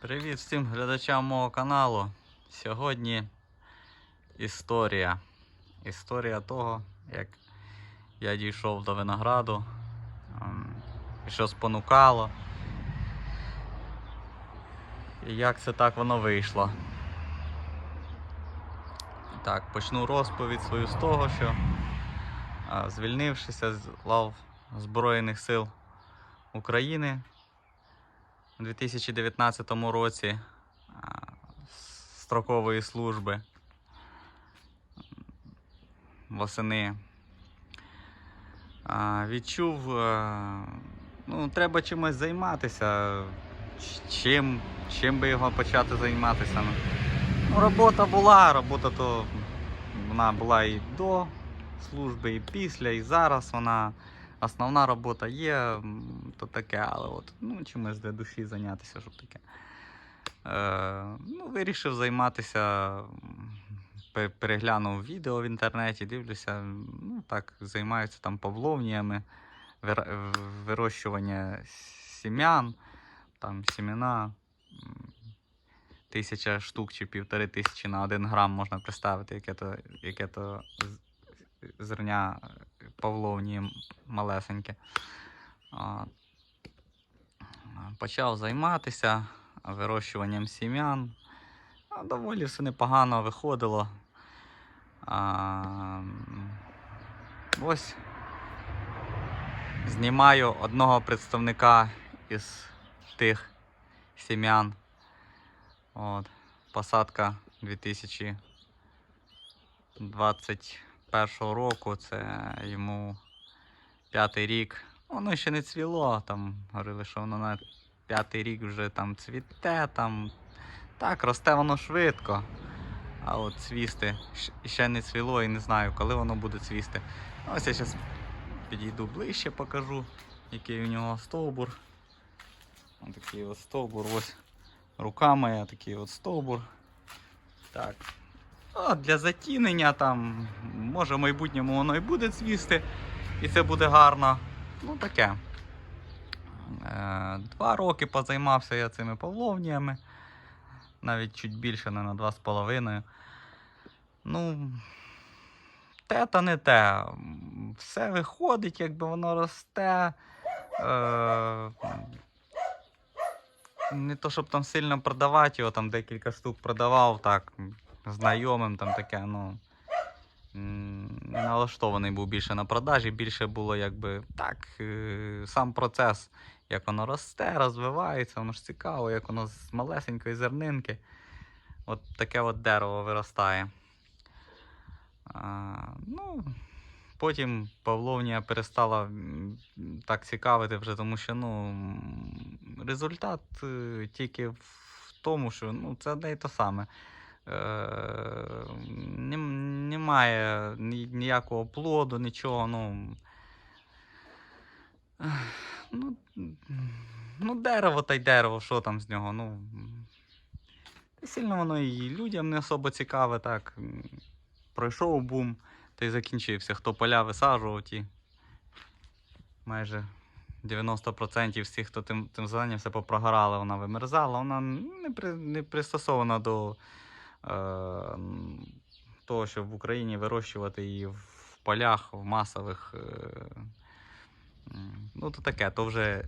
Привіт всім глядачам мого каналу. Сьогодні історія. Історія того, як я дійшов до винограду, ем, і що спонукало. І як це так воно вийшло. Так, почну розповідь свою з того, що звільнившися з лав Збройних сил України у 2019 році строкової служби восени. Відчув, е, ну, треба чимось займатися. Чим, чим би його почати займатися? Ну, Ну, робота була, робота то вона була і до служби, і після, і зараз вона. Основна робота є, то таке, але от, ну, чимось для душі зайнятися, щоб таке. Е, ну, вирішив займатися, переглянув відео в інтернеті, дивлюся, ну так, займаються там павловніями, вирощування сім'ян, там сімена. Тисяча штук чи півтори тисячі на один грам можна представити, яке то, яке то зерня павловні малесеньке. Почав займатися вирощуванням сім'ян. Доволі все непогано виходило. Ось знімаю одного представника із тих сім'ян. От, посадка 2021 року, це йому п'ятий рік. Воно ще не цвіло, там говорили, що воно на п'ятий рік вже там цвіте, там. Так, росте воно швидко. А от цвісти ще не цвіло і не знаю, коли воно буде цвісти. Ось я зараз підійду ближче, покажу, який у нього стовбур. Ось такий от стовбур, ось рука моя, такий от стовбур. Так. О, для затінення там, може в майбутньому воно і буде цвісти, і це буде гарно. Ну таке. Е, Два роки позаймався я цими павловніями. Навіть чуть більше, не на два з половиною. Ну, те та не те. Все виходить, якби воно росте. Е, не то, щоб там сильно продавати його, там декілька штук продавав, так, знайомим там таке, ну. Не налаштований був більше на продажі, більше було якби так, е, сам процес, як воно росте, розвивається, воно ж цікаво, як воно з малесенької зернинки. От таке от дерево виростає. А, ну, потім Павловнія перестала так цікавити вже, тому що ну, результат е, тільки в тому, що ну, це одне і те саме. Е, немає ніякого плоду, нічого. Ну, ну, ну, дерево та й дерево, що там з нього? Ну, сильно воно і людям не особо цікаве, так. Пройшов бум, та й закінчився. Хто поля висаджував, ті майже 90% всіх, хто тим, тим зайнявся, попрогорали, вона вимерзала. Вона не, при, не пристосована до того, щоб в Україні вирощувати її в полях, в масових. Е, ну, то таке, то вже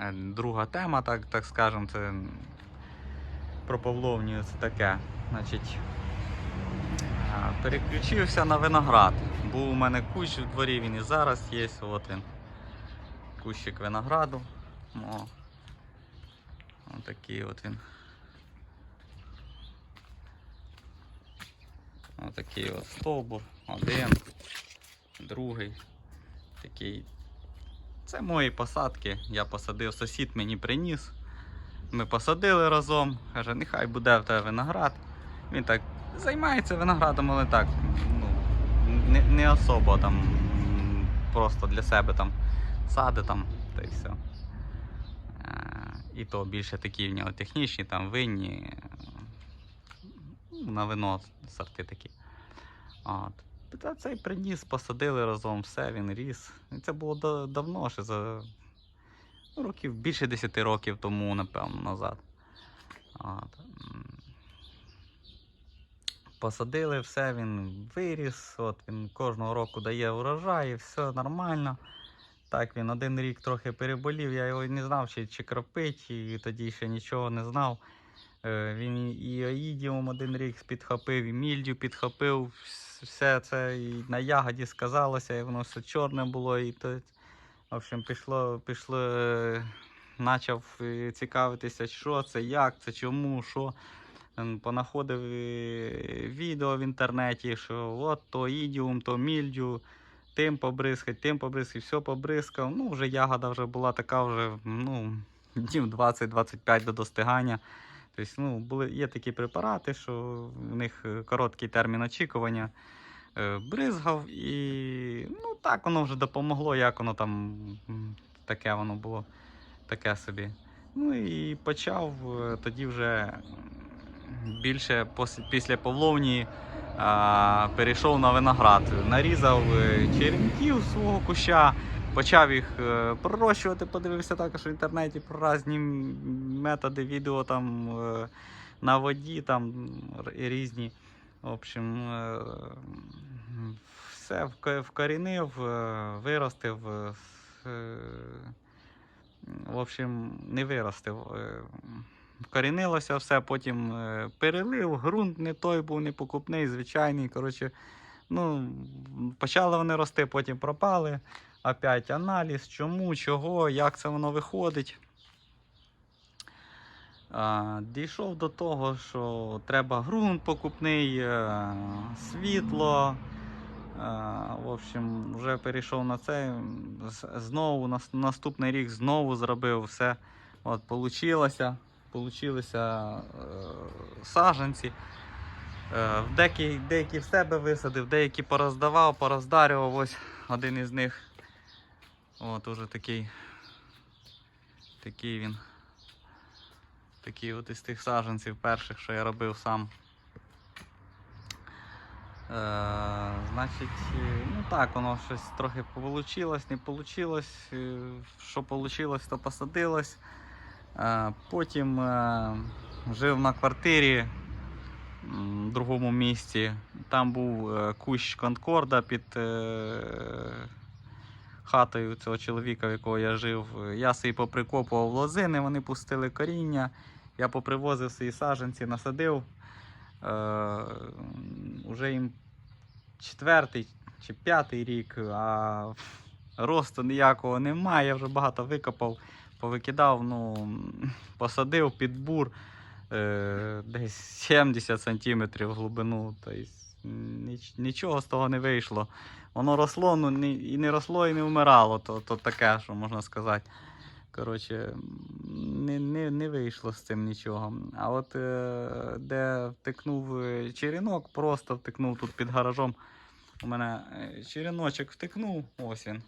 е, друга тема, так, так скажемо, це про Павловнію, це таке. Значить, Переключився на виноград. Був у мене кущ в дворі, він і зараз є. От він. Кущик винограду. О. Ось такий от він. Такий от стовбур. Один, другий. Такий. Це мої посадки. Я посадив, сусід мені приніс. Ми посадили разом. Каже, нехай буде в тебе виноград. Він так займається виноградом, але так, ну, не, не особо там, просто для себе там сади там, та й все. Е, І то більше такі в нього технічні, там винні, ну, на вино сорти такі. Та цей приніс, посадили разом, все, він ріс. Це було да- давно, ще за років більше 10 років тому, напевно, назад. М. Посадили все, він виріс, от він кожного року дає урожай, і все нормально. Так, він один рік трохи переболів, я його не знав, чи, чи кропить, і тоді ще нічого не знав. Е, Він і оїдіум один рік підхопив, і мільдю підхопив. Вс- Все це і на ягоді сказалося, і воно все чорне було. І то, в общем, пішло, пішло, е, почав е, цікавитися, що це, як це, чому, що. Ем, Понаходив е, відео в інтернеті, що от то ідіум, то мільдю, тим побризкать, тим побризкать, все побризкав. Ну, вже ягода вже була така, вже ну, днів 20-25 до достигання. Тобто, ну, були, є такі препарати, що в них е, короткий термін очікування. Е, Бризгав і ну, так воно вже допомогло, як воно там таке воно було, таке собі. Ну і почав е, тоді вже більше після Павловні а, перейшов на виноград. Нарізав черенків свого куща, почав їх е, пророщувати, подивився також в інтернеті про різні методи відео там е, на воді, там різні. В общем, е, все вкорінив, виростив. В общем, не виростив. Вкорінилося все, потім перелив, ґрунт не той був, не покупний, звичайний. Коротше, ну, почали вони рости, потім пропали. Опять аналіз, чому, чого, як це воно виходить. Дійшов до того, що треба ґрунт покупний, е, світло. В общем, вже перейшов на це. Знову наступний рік знову зробив все. От, получилося. Получилися е, саджанці. Е, деякі, деякі в себе висадив, деякі пороздавав, пороздарював. Ось один із них. От уже такий. Такий він. Такий от із тих саджанців перших, що я робив сам. Е, значить, е, ну так, воно щось трохи получилось, не. Е, Що получилось, то посадилось. Е, Потім е, жив на квартирі в другому місті. Там був е, кущ Конкорда під е, хатою цього чоловіка, в якого я жив. Я собі поприкопував лозини, вони пустили коріння. Я попривозив свої саджанці, насадив. Е, уже їм четвертий чи п'ятий рік, а росту ніякого немає. Я вже багато викопав, повикидав, ну, посадив під бур е, десь 70 сантиметрів в глибину. Тобто, ніч- нічого з того не вийшло. Воно росло, ну і не росло, і не вмирало. То, то таке, що можна сказати. Коротше, не, не, не вийшло з цим нічого. А от е, де втикнув е, черенок, просто втикнув тут під гаражом. У мене е, череночок втикнув, ось він.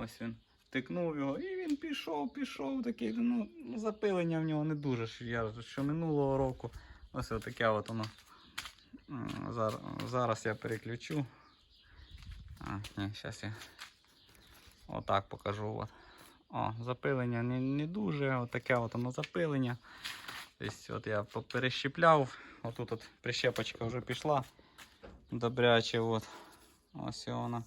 Ось він. Втикнув його, і він пішов, пішов такий. Ну, запилення в нього не дуже. ж Я що минулого року. Ось таке от воно. Зараз, я переключу. А, ні, зараз я отак покажу. От. О, запилення не, не дуже, отаке от воно запилення. Тобто, от я поперещіпляв, отут от прищепочка вже пішла. Добряче. От. Ось вона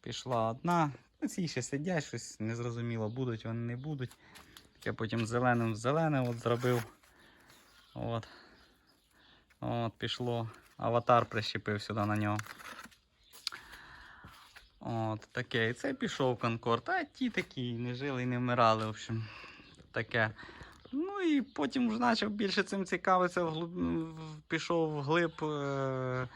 пішла одна. Ну, Ці ще сидять, щось незрозуміло, будуть вони не будуть. Я потім зеленим зелене от зробив. От. От пішло. Аватар прищепив сюди на нього. От таке. І це пішов Конкорд. А ті такі не жили і не вмирали. В общем, таке. Ну і потім вже почав більше цим цікавитися, пішов вглиб. Е...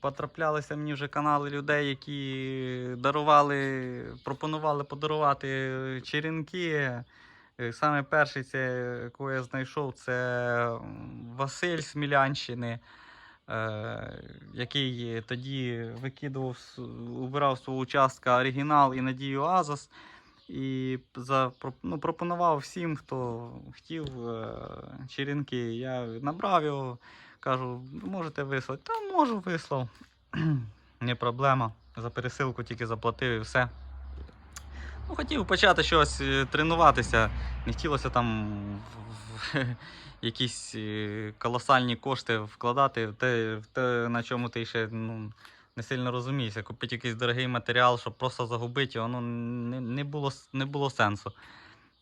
Потраплялися мені вже канали людей, які дарували, пропонували подарувати черенки. Е, Саме перший, це, кого я знайшов, це Василь з Мілянщини, е, який тоді викидував, убирав свого участка оригінал і Надію Азос. І за, ну, пропонував всім, хто хотів е, черенки. Я набрав його, кажу, можете вислати? Та можу вислав. Не проблема. За пересилку тільки заплатив і все. Ну, хотів почати щось е, тренуватися. Не хотілося там в, якісь е, колосальні кошти вкладати в те, в те, на чому ти ще ну, не сильно розумієшся. Купити якийсь дорогий матеріал, щоб просто загубити його, ну, не, не, було, не було сенсу.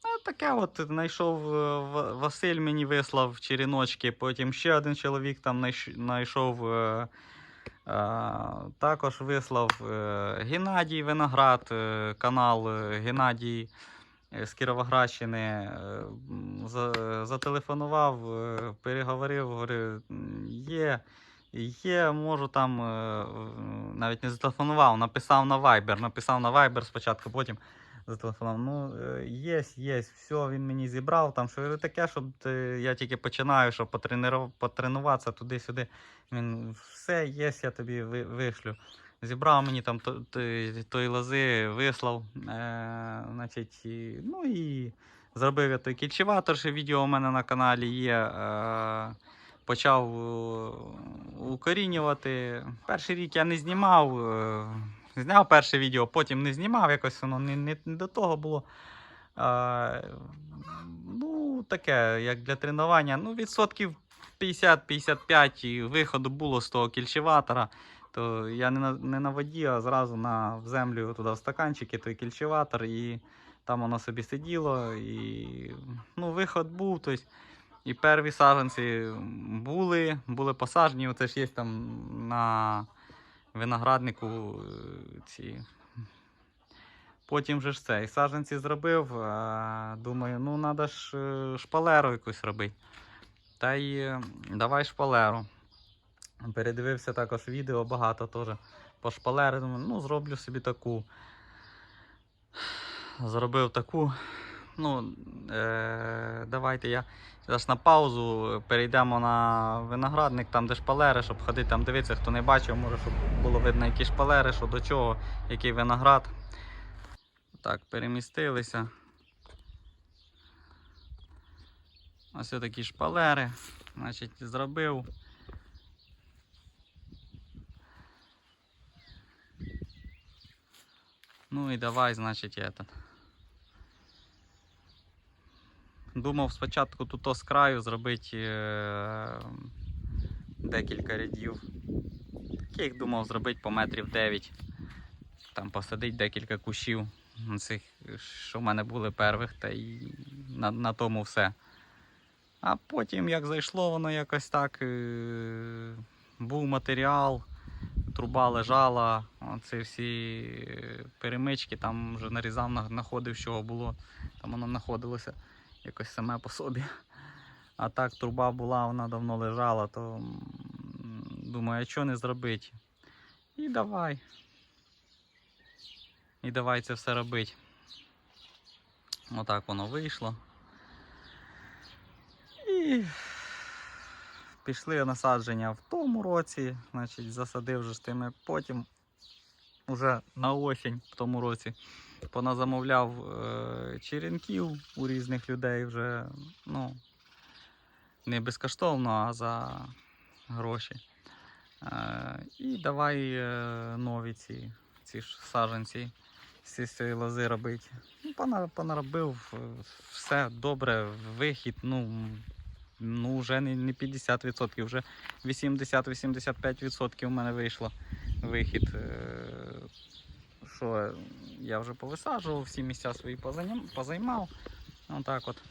А таке от знайшов е, Василь мені вислав черіночки, потім ще один чоловік там знайшов. е, також вислав е, Геннадій Виноград, е, канал е, Геннадій е, з Кіровоградщини. е, Зателефонував, е, переговорив, говорив, є. Є, можу там е, навіть не зателефонував, написав на Viber. Написав на Viber спочатку, потім зателефонував. Ну, е, є, є, все, він мені зібрав. Там що таке, щоб я тільки починаю, щоб потрениру- потренуватися туди-сюди. Він все є, я тобі вишлю. Зібрав мені там то- той- тої лози, вислав. Е, значить, ну і зробив я той кільчеватор, ще відео у мене на каналі є. Е, почав е, укорінювати. Перший рік я не знімав. е, Зняв перше відео, потім не знімав, якось воно не, не, не до того було. Е, ну, таке, як для тренування. Ну, відсотків 50-55 і виходу було з того кільчеватора. То я не на, не на воді, а зразу на, в землю туди в стаканчики, той кільчеватор, і там воно собі сиділо. І, ну, виход був. Тобто, і перві саджанці були, були посаджені. Оце ж є там на винограднику е, ці. Потім же ж це. І саджанці зробив. Думаю, ну треба ж е, шпалеру якусь робити. Та й е, давай шпалеру. Передивився також відео багато теж по шпалері. Думаю, ну зроблю собі таку. Зробив таку. Ну, е, давайте я зараз на паузу перейдемо на виноградник, там де шпалери, щоб ходити там дивитися, хто не бачив, може, щоб було видно, які шпалери, що до чого, який виноград. Так, перемістилися. Ось такі шпалери. Значить, зробив. Ну і давай, значить, этот. Думав спочатку тут з краю зробити е, декілька рядів. Таких думав зробити по метрів 9. Там посадити декілька кущів цих, що в мене були первих, та й на, на тому все. А потім, як зайшло, воно якось так. Е, був матеріал, труба лежала, оці всі е, перемички, там вже нарізав, знаходив, що було, там воно знаходилося якось саме по собі. А так труба була, вона давно лежала, то думаю, а що не зробити? І давай. І давай це все робити. Отак воно вийшло. І пішли насадження в тому році, значить, засадив вже з тими. Потім уже на осінь в тому році поназамовляв е, черенків у різних людей вже, ну, не безкоштовно, а за гроші. Е, і давай е, нові ці, ці ж саджанці з цієї лози робити. Ну, пона- понаробив все добре, вихід, ну, ну вже не, не 50%, вже 80-85% у мене вийшло вихід. Що я вже повисаджував, всі місця свої позаймав. Отак от.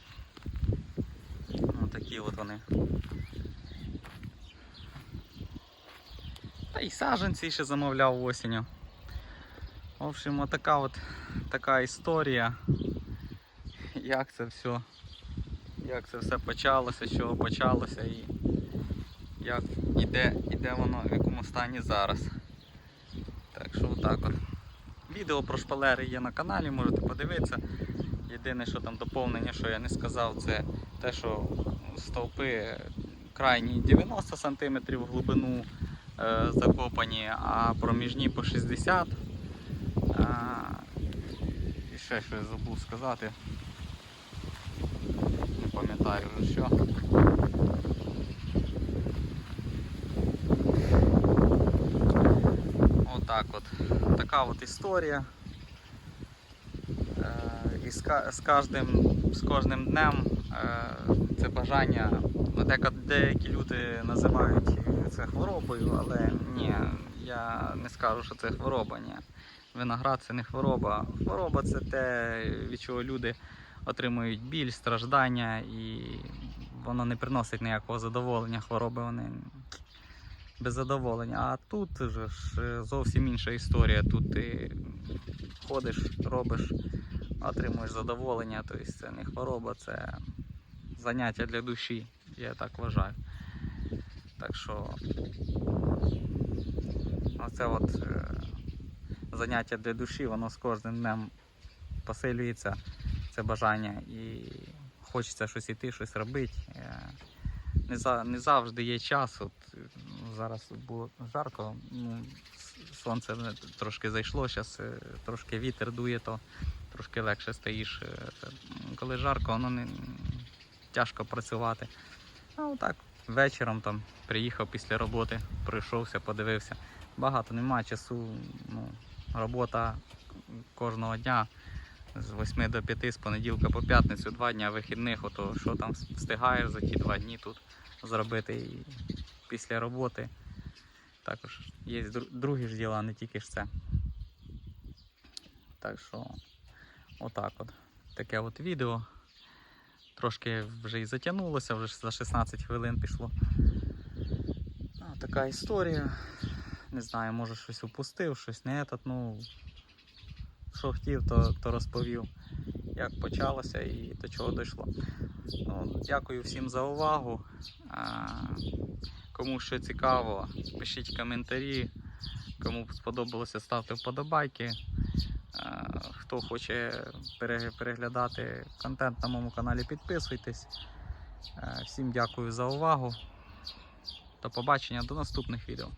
Отакі от вони. Та й саджанці ще замовляв осінню. В общем, отака от така історія. Як це все, як це все почалося, з чого почалося і як іде, іде воно в якому стані зараз. Так що отак от. Відео про шпалери є на каналі, можете подивитися. Єдине, що там доповнення, що я не сказав, це те, що стовпи крайні 90 см в глибину е, закопані, а проміжні по 60 а, і ще щось забув сказати. Не пам'ятаю вже що. Отак от. Така от історія. Е, І з, кожним, з кожним днем е, це бажання. Ну, деякі люди називають це хворобою, але ні, я не скажу, що це хвороба. Ні. Виноград це не хвороба. Хвороба це те, від чого люди отримують біль, страждання, і воно не приносить ніякого задоволення. Хвороби вони без задоволення. А тут же ж е, зовсім інша історія. Тут ти ходиш, робиш, отримуєш задоволення. Тобто це не хвороба, це заняття для душі, я так вважаю. Так що оце от е, заняття для душі, воно з кожним днем посилюється, це бажання і хочеться щось іти, щось робити. Е, Не, за, не завжди є час. От, ну, зараз було жарко, ну, сонце трошки зайшло, зараз трошки вітер дує, то трошки легше стоїш. Е, м, Коли жарко, воно не тяжко працювати. А отак вечором там приїхав після роботи, пройшовся, подивився. Багато немає часу. Ну, робота кожного дня з 8 до 5, з понеділка по п'ятницю, два дня вихідних, ото що там встигаєш за ті два дні тут зробити після роботи. Також є другі ж діла, не тільки ж це. Так що, отак от. Таке от відео. Трошки вже і затягнулося, вже за 16 хвилин пішло. Така історія. Не знаю, може щось упустив, щось не етат, ну. Що хотів, то, то розповів, як почалося і до чого дійшло. Ну, дякую всім за увагу. Кому що цікаво, пишіть коментарі. Кому сподобалося, ставте вподобайки. Хто хоче переглядати контент на моєму каналі, підписуйтесь. Е, Всім дякую за увагу. До побачення, до наступних відео.